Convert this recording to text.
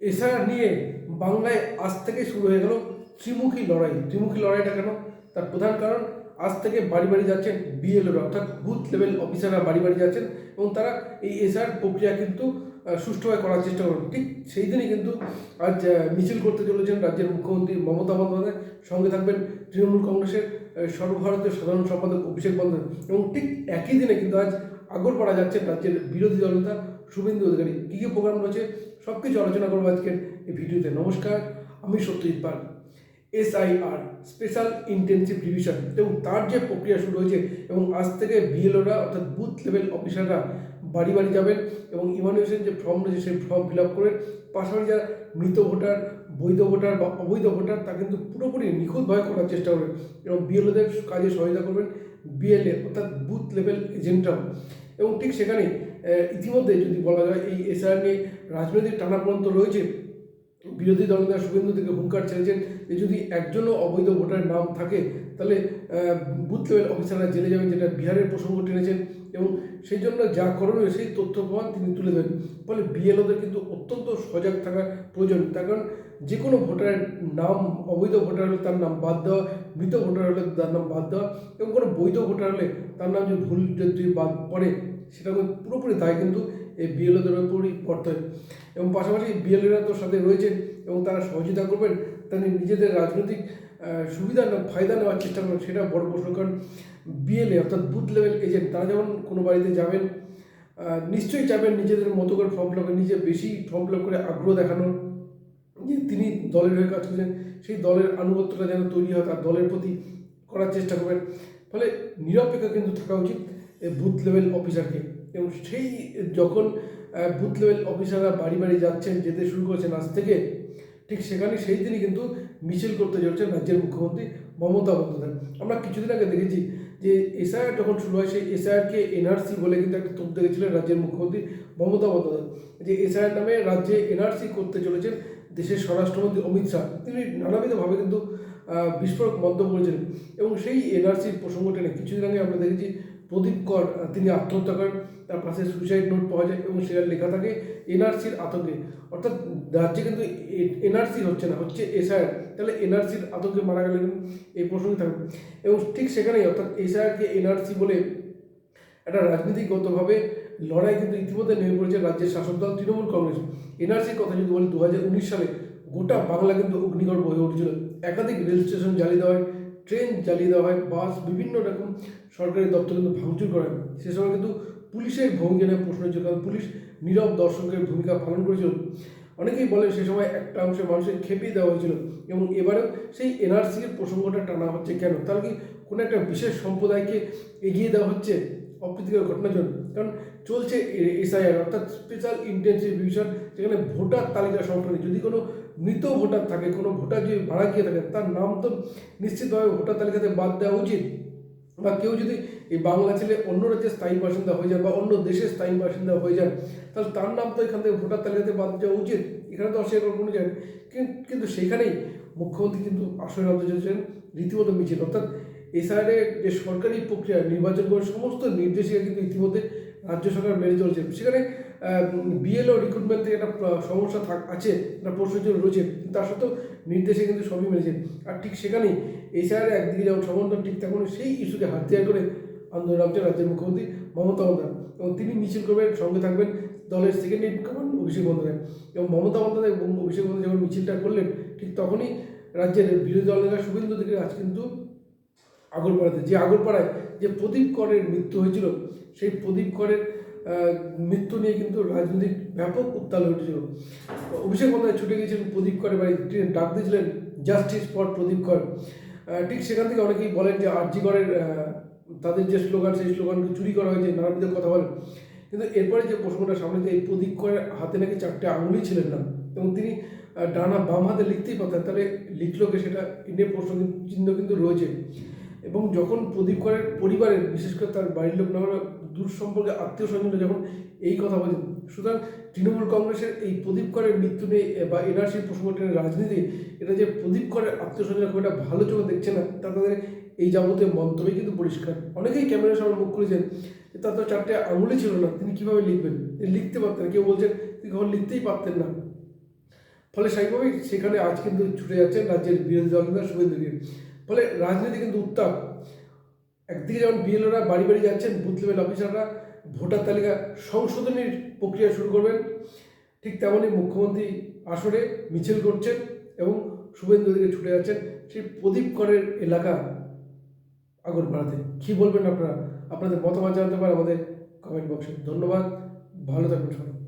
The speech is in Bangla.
এসআইআর নিয়ে বাংলায় আজ থেকে শুরু হয়ে গেল ত্রিমুখী লড়াই। ত্রিমুখী লড়াইটা কেন? তার প্রধান কারণ, আজ থেকে বাড়ি বাড়ি যাচ্ছেন বিএলও অর্থাৎ বুথ লেভেল অফিসাররা বাড়ি বাড়ি যাচ্ছেন এবং তারা এই এসআর প্রক্রিয়া কিন্তু সুষ্ঠুভাবে করার চেষ্টা করবেন ঠিক সেই দিনই কিন্তু আজ মিছিল করতে চলেছেন রাজ্যের মুখ্যমন্ত্রী মমতা বন্দ্যোপাধ্যায়। সঙ্গে থাকবেন তৃণমূল কংগ্রেসের সর্বভারতীয় সাধারণ সম্পাদক অভিষেক বন্দ্যোপাধ্যায়। এবং ঠিক একই দিনে কিন্তু আজ আগরপাড়া যাচ্ছেন রাজ্যের বিরোধী দলনেতা শুভেন্দু অধিকারী। কী কী প্রোগ্রাম রয়েছে? সব কিছু আলোচনা করব আজকের এই ভিডিওতে। নমস্কার, আমি Satyajit Pal. SIR special intensive revision এবং তার যে প্রক্রিয়া শুরু হয়েছে এবং আজ থেকে বিএলওরা অর্থাৎ বুথ লেভেল অফিসাররা বাড়ি বাড়ি যাবেন এবং ইমানুয়েশন যে ফর্ম রয়েছে, সেই ফর্ম ফিল আপ করে পাশাপাশি যারা মৃত ভোটার, বৈধ ভোটার বা অবৈধ ভোটার, তা কিন্তু পুরোপুরি নিখুঁতভাবে করার চেষ্টা করবেন এবং বিএলওদের কাজে সহায়তা করবেন। বিএলএ অর্থাৎ বুথ লেভেল এজেন্টরাও এবং ঠিক সেখানে ইতিমধ্যে যদি বলা যায়, এই এসআর নিয়ে রাজনৈতিক টানাপড়ন্ত রয়েছে, বিরোধী দলনেতা শুভেন্দু থেকে হুঙ্কার ছেড়েছেন, যে যদি একজনও অবৈধ ভোটারের নাম থাকে, তাহলে বুথ লেভেল অফিসাররা জেলে যাবেন, যেটা বিহারের প্রসঙ্গ টেনেছেন, এবং সেই জন্য যা করণীয়, সেই তথ্য প্রমাণ তিনি তুলে দেবেন ফলে বিএলওদের কিন্তু অত্যন্ত সজাগ থাকা প্রয়োজন, তার কারণ যে কোনো ভোটারের নাম, অবৈধ ভোটার হলে তার নাম বাদ দেওয়া, মৃত ভোটার হলে তার নাম বাদ দেওয়া, এবং কোনো বৈধ ভোটার হলে তার নাম যদি ভুল যদি বাদ পড়ে সেটা পুরোপুরি দায় কিন্তু এই বিএলওদের উপরই পড়তে হয় এবং পাশাপাশি বিএলএরা তো সাথে রয়েছেন এবং তারা সহযোগিতা করবেন তাদের নিজেদের রাজনৈতিক সুবিধা ফায়দা নেওয়ার চেষ্টা করবেন, সেটা বড় প্রশ্ন, কারণ বিএলএ অর্থাৎ বুথ লেভেল এজেন্ট, তারা যেমন কোনো বাড়িতে যাবেন নিশ্চয়ই চাইবেন নিজেদের মতো করে ফর্ম ফিল নিজে বেশি ফর্ম ফিল করে আগ্রহ দেখানো যে তিনি দলের হয়ে কাজ করছেন, সেই দলের আনুগত্যটা যেন তৈরি হয়, তার দলের প্রতি করার চেষ্টা করবেন। ফলে নিরপেক্ষ কিন্তু থাকা উচিত। বুথ লেভেল অফিসারকে এবং সেই যখন বুথ লেভেল অফিসাররা বাড়ি বাড়ি যাচ্ছেন, যেতে শুরু করেছেন আজ থেকে, ঠিক সেখানে সেই দিনই কিন্তু মিছিল করতে চলছেন রাজ্যের মুখ্যমন্ত্রী মমতা বন্দ্যোপাধ্যায়। আমরা কিছুদিন আগে দেখেছি যে এসআইআর যখন শুরু হয়, সেই এসআইআরকে এনআরসি বলে কিন্তু একটা তোপ দেখেছিলেন রাজ্যের মুখ্যমন্ত্রী মমতা বন্দ্যোপাধ্যায়। যে এসআইআর নামে রাজ্যে এনআরসি করতে চলেছেন দেশের স্বরাষ্ট্রমন্ত্রী অমিত শাহ। তিনি নানাবিধভাবে কিন্তু বিস্ফোরক মন্তব্য করেছেন এবং সেই এনআরসির প্রসঙ্গ টেনে কিছুদিন আগে আমরা দেখেছি প্রদীপ কর তিনি আত্মহত্যা করেন, তার পাশে সুইসাইড নোট পাওয়া যায় এবং সেখানে লেখা থাকে এনআরসির আতঙ্কে। অর্থাৎ রাজ্যে কিন্তু এনআরসি হচ্ছে না, হচ্ছে এসআইআর। তাহলে এনআরসির আতঙ্কে মারা গেলেন এই প্রসঙ্গে থাকবে। এবং ঠিক সেখানেই অর্থাৎ এসআইআরকে এনআরসি বলে একটা রাজনীতিগতভাবে লড়াই কিন্তু ইতিমধ্যে নেমে পড়েছে রাজ্যের শাসক দল তৃণমূল কংগ্রেস। এনআরসির কথা যদি বলি দু হাজার উনিশ সালে গোটা বাংলা কিন্তু অগ্নিগর্ভ হয়ে উঠেছিল। একাধিক রেল স্টেশন জ্বালিয়ে হয় ট্রেন জ্বালিয়ে দেওয়া হয়, বাস, বিভিন্ন রকম সরকারি দপ্তর কিন্তু ভাঙচুর করা। হয় সে সময় কিন্তু পুলিশের ভূমিকা নিয়ে প্রশ্ন হয়েছিল কারণ পুলিশ নীরব দর্শকের ভূমিকা পালন করেছিল। অনেকেই বলে সে সময় একটা অংশে মানুষের খেপিয়ে দেওয়া হয়েছিল, এবং এবারেও সেই এনআরসির প্রসঙ্গটা টানা হচ্ছে কেন? তাহলে কি কোনো একটা বিশেষ সম্প্রদায়কে এগিয়ে দেওয়া হচ্ছে অপ্রীতিকর ঘটনার জন্য? কারণ চলছে এসআইআর, অর্থাৎ স্পেশাল ইন্টেন্সিভ রিভিশন যেখানে ভোটার তালিকা সংশোধনী। যদি কোনো মৃত ভোটার থাকে, কোনো ভোটার যদি মারা গিয়ে থাকে, তার নাম তো নিশ্চিতভাবে ভোটার তালিকাতে বাদ দেওয়া উচিত। বা কেউ যদি এই বাংলা ছেলে অন্য রাজ্যের স্থায়ী বাসিন্দা হয়ে যায় বা অন্য দেশের স্থায়ী বাসিন্দা হয়ে যায় তাহলে তার নাম তো এখান থেকে ভোটার তালিকাতে বাদ দেওয়া উচিত। এখানে তো অস্বীকার কোনো যায় কিন্তু সেখানেই মুখ্যমন্ত্রী কিন্তু আসলে নামতে চলেছেন রীতিমতো মিছিল। অর্থাৎ এসআইআরের যে সরকারি প্রক্রিয়া, নির্বাচন করে সমস্ত নির্দেশিকা কিন্তু ইতিমধ্যে রাজ্য সরকার মেনে চলছে। সেখানে বিএলও রিক্রুটমেন্ট একটা সমস্যা থাক, আছে, একটা প্রশ্ন রয়েছে, তার সত্ত্বেও নির্দেশে কিন্তু সবই মেনেছে। আর ঠিক সেখানেই এসআইআর একদিকে যেমন সমন্বয় ঠিক তখন সেই ইস্যুকে হাতিয়ার করে আন্দোলন নামছে রাজ্যের মুখ্যমন্ত্রী মমতা বন্দ্যোপাধ্যায়। এবং তিনি মিছিল করবেন, সঙ্গে থাকবেন দলের second in command Abhishek Bandyopadhyay. এবং মমতা বন্দ্যোপাধ্যায় এবং অভিষেক বন্দ্যোপাধ্যায় যখন মিছিলটা করলেন, ঠিক তখনই রাজ্যের বিরোধী দল নেতা শুভেন্দু থেকে আজ কিন্তু আগরপাড়াতে, যে আগরপাড়ায় যে প্রদীপ করের মৃত্যু হয়েছিল, সেই প্রদীপ করের মৃত্যু নিয়ে কিন্তু রাজনৈতিক ব্যাপক উত্তাল হয়ে উঠেছিল অভিষেক বন্দ্যোপাধ্যায় ছুটে গিয়েছিলেন প্রদীপ করের বাড়ি ডাক দিয়েছিলেন জাস্টিস ফর প্রদীপ কর। ঠিক সেখান থেকে অনেকেই বলেন যে আরজি করের তাদের যে স্লোগান, সেই স্লোগানকে চুরি করা হয়েছে, নানাবিধ কথা বলেন। কিন্তু এরপরে যে প্রশ্নটা সামনে এই প্রদীপ করের হাতে নাকি চারটে আঙুলই ছিলেন না, এবং তিনি ডানা বাম হাতে লিখতেই পারতেন, তাহলে লিখলো কে সেটা? ইন্ডিয়া প্রশ্ন চিহ্ন কিন্তু রয়েছে। এবং যখন প্রদীপ করের পরিবারের বিশেষ করে তার বাড়ির লোক না দূর সম্পর্কে আত্মীয় স্বজনরা যখন এই কথা বলেন, সুতরাং তৃণমূল কংগ্রেসের এই প্রদীপ করের মৃত্যু নিয়ে বা এনআরসির প্রসঙ্গ টেনে রাজনীতি, এটা যে প্রদীপ করের আত্মীয় স্বজনরা খুব একটা ভালো চোখে দেখছে না, তা তাদের এই যাবতীয় মন্তব্যই কিন্তু পরিষ্কার। অনেকেই ক্যামেরার সামনে মুখ করেছেন তার তো চারটে আঙুলই ছিল না, তিনি কীভাবে লিখবেন? তিনি লিখতে পারতেন কেউ বলছেন, তিনি কখন লিখতেই পারতেন না। ফলে স্বাভাবিকভাবেই সেখানে আজ কিন্তু ছুটে যাচ্ছেন রাজ্যের বিরোধী দল নেতা শুভেন্দু ফলে রাজনীতি কিন্তু উত্তাপ। একদিকে যেমন বিএলওরা বাড়ি বাড়ি যাচ্ছেন, বুথ লেভেল অফিসাররা ভোটার তালিকা সংশোধনের প্রক্রিয়া শুরু করবেন, ঠিক তেমনই মুখ্যমন্ত্রী আসরে মিছিল করছেন এবং শুভেন্দু অধিকারী ছুটে যাচ্ছেন সেই প্রদীপ করের এলাকা আগরপাড়াতে। কী বলবেন আপনারা? আপনাদের মতামত জানতে পারেন আমাদের কমেন্ট বক্সে ধন্যবাদ, ভালো থাকবেন সবাই।